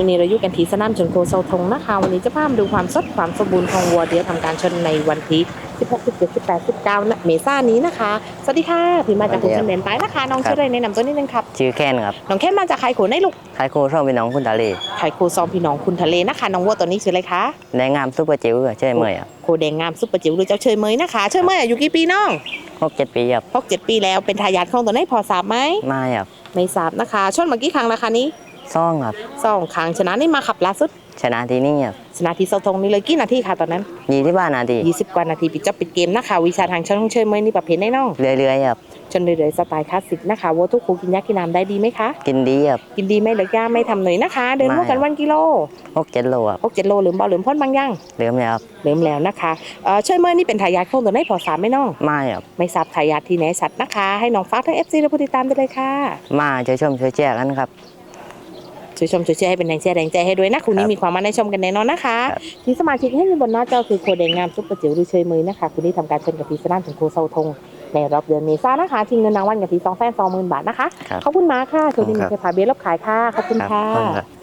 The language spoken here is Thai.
วันนี้เราอยู่กันที่สนามชนโคเซาทงนะคะ วันนี้จะพามาดูความสดความสมบูรณ์ของวัวเดียวทำการชนในวันที่16 17 18 19นะเมษายนนี้นะคะ สวัสดีค่ะพี่มาจากคุณชันเดนไปนะคะ น้องชื่ออะไรแนะนำตัวนิดนึงครับ ชื่อแค้นครับ น้องแค่มาจากไคโขนได้ลูกคายโคช่องพี่น้องคุณตาลีไคโคซองพี่น้องคุณทะเลนะคะ น้องวัวตัวนี้ชื่ออะไรคะในงามซุปเปอร์จิ๋วอะใช่เมื่อยครับโคแดงงามซุปเปอร์จิ๋วหรือเจ้าเชยเมยนะคะ เชยเมยอายุกี่ปีน้องหกเจ็ดปีครับพกเจ็ดปีแล้ว เป็นทายาทของตัวไหนพอทราบไหมมาครับ ไม่ทราบนะคะ ชนมากี่ครั้งแล้วคะนี้ ซ่องครับสองครั้งชนะนี่มาขับล่าสุด ชนะที่นี่ครับชนะที่เซาทงนี่เลยกี่นาทีคะตอนนั้น ยี่ที่บ้านนาที20 กว่านาทีปิดจบปิดเกมนะคะวิชาทางช่องเชยเมยนี่ประเภทแน่นอนเรื่อยๆครับจนเรื่อยๆสไตล์คลาสสิกนะคะวัวทุกคูกินยากินน้ำได้ดีไหมคะ กินดีครับกินดีไหมเหลือย่าไม่ทำหน่อยนะคะ เดินพวกกันวันกิโลหกเจ็ดโลครับพกเจ็ดโลหรือบ่หรือพ่นบางยังเริ่มแล้วครับเริ่มแล้วนะคะเอ่อเชยเมยนี่เป็นทายาทของตัวไหนพอสามไหมน้อง มาครับไม่ทราบทายาทที่ไหนสัตว์นะคะ ให้น้องฟ้าทั้ง FC และผู้ติดตามได้เลยค่ะ มาช่วยชมช่วยแจกกันครับ ช่วยชมช่วยแชร์ให้เป็นแรงเชียร์แรงใจให้ด้วยนะคุณนี้ครับมีความมั่นในชมกันแน่นอนนะคะครับที่สมาชิกให้อยู่บนหน้าจอคือโคแดงงามซุปเปอร์จิ๋วหรือเชยเมยนะคะคุณนี้ทำการชนกับพีสนามถึงโคเซาทงในรอบเดือนเมษายนนะคะทิ้งเงินรางวัลกับทีสองแสนสองหมื่นบาทนะคะครับขอบคุณมากค่ะช่วงนี้มีครับแค่พาเบี้ยรับขายค่ะขอบคุณครับค่ะขอบคุณครับ